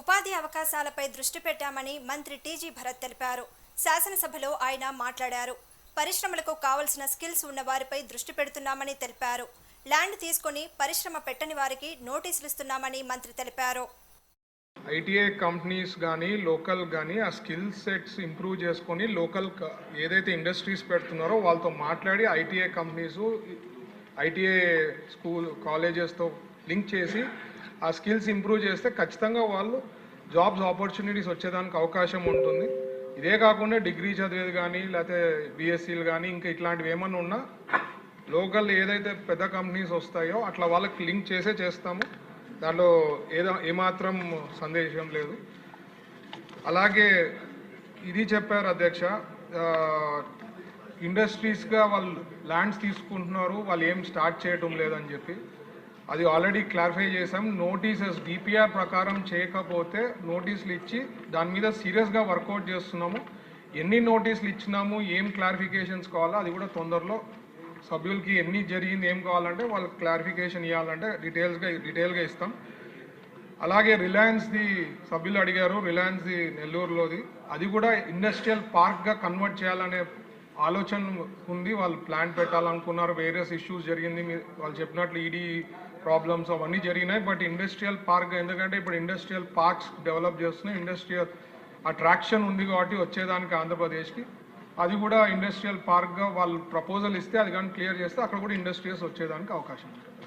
ఉపాధి అవకాశాలపై దృష్టి పెట్టామని మంత్రి టీజీ భరత్ తెలిపారు. శాసనసభలో ఆయన మాట్లాడారు. పరిశ్రమలకు కావలసిన స్కిల్స్ ఉన్న వారిపై దృష్టి పెడుతున్నామని తెలిపారు. ల్యాండ్ తీసుకొని పరిశ్రమ పెట్టని వారికి నోటీసులు ఇస్తున్నామని మంత్రి తెలిపారు. ఐటీఐ కంపెనీస్ కానీ లోకల్ కానీ ఆ స్కిల్ సెట్స్ ఇంప్రూవ్ చేసుకొని లోకల్ ఏదైతే ఇండస్ట్రీస్ పెడుతున్నారో వాళ్ళతో మాట్లాడి ఐటీఐ కంపెనీస్ ఐటీఐ స్కూల్ కాలేజెస్తో లింక్ చేసి ఆ స్కిల్స్ ఇంప్రూవ్ చేస్తే ఖచ్చితంగా వాళ్ళు జాబ్స్ ఆపర్చునిటీస్ వచ్చేదానికి అవకాశం ఉంటుంది. ఇదే కాకుండా డిగ్రీ చదివేది కానీ లేకపోతే బీఎస్సీలు కానీ ఇంకా ఇట్లాంటివి ఏమన్నా ఉన్నా లోకల్ ఏదైతే పెద్ద కంపెనీస్ వస్తాయో అట్లా వాళ్ళకి లింక్ చేసే చేస్తాము. దాంట్లో ఏదో ఏమాత్రం సందేశం లేదు. అలాగే ఇది చెప్పారు అధ్యక్ష ఇండస్ట్రీస్గా వాళ్ళు ల్యాండ్స్ తీసుకుంటున్నారు వాళ్ళు ఏం స్టార్ట్ చేయటం లేదని చెప్పి. అది ఆల్రెడీ క్లారిఫై చేసాం నోటీసెస్ డిపిఆర్ ప్రకారం చేయకపోతే నోటీసులు ఇచ్చి దాని మీద సీరియస్గా వర్కౌట్ చేస్తున్నాము. ఎన్ని నోటీసులు ఇచ్చినాము ఏం క్లారిఫికేషన్స్ కావాలో అది కూడా తొందరలో సభ్యులకి ఎన్ని జరిగింది ఏం కావాలంటే వాళ్ళకి క్లారిఫికేషన్ ఇవ్వాలంటే డీటెయిల్స్గా డీటెయిల్గా ఇస్తాం. అలాగే రిలయన్స్ది సభ్యులు అడిగారు రిలయన్స్ది నెల్లూరులోది. అది కూడా ఇండస్ట్రియల్ పార్క్గా కన్వర్ట్ చేయాలనే ఆలోచన ఉంది. వాళ్ళు ప్లాన్ పెట్టాలనుకున్నారు. వేరియస్ ఇష్యూస్ జరిగింది. వాళ్ళు చెప్పినట్లు ఈడీ ప్రాబ్లమ్స్ అవన్నీ జరిగినాయి. బట్ ఇండస్ట్రియల్ పార్క్ ఎందుకంటే ఇప్పుడు ఇండస్ట్రియల్ పార్క్స్ డెవలప్ చేస్తున్నాయి. ఇండస్ట్రియల్ అట్రాక్షన్ ఉంది కాబట్టి వచ్చేదానికి ఆంధ్రప్రదేశ్కి. అది కూడా ఇండస్ట్రియల్ పార్క్గా వాళ్ళు ప్రపోజల్ ఇస్తే అది కానీ క్లియర్ చేస్తే అక్కడ కూడా ఇండస్ట్రీస్ వచ్చేదానికి అవకాశం ఉంది.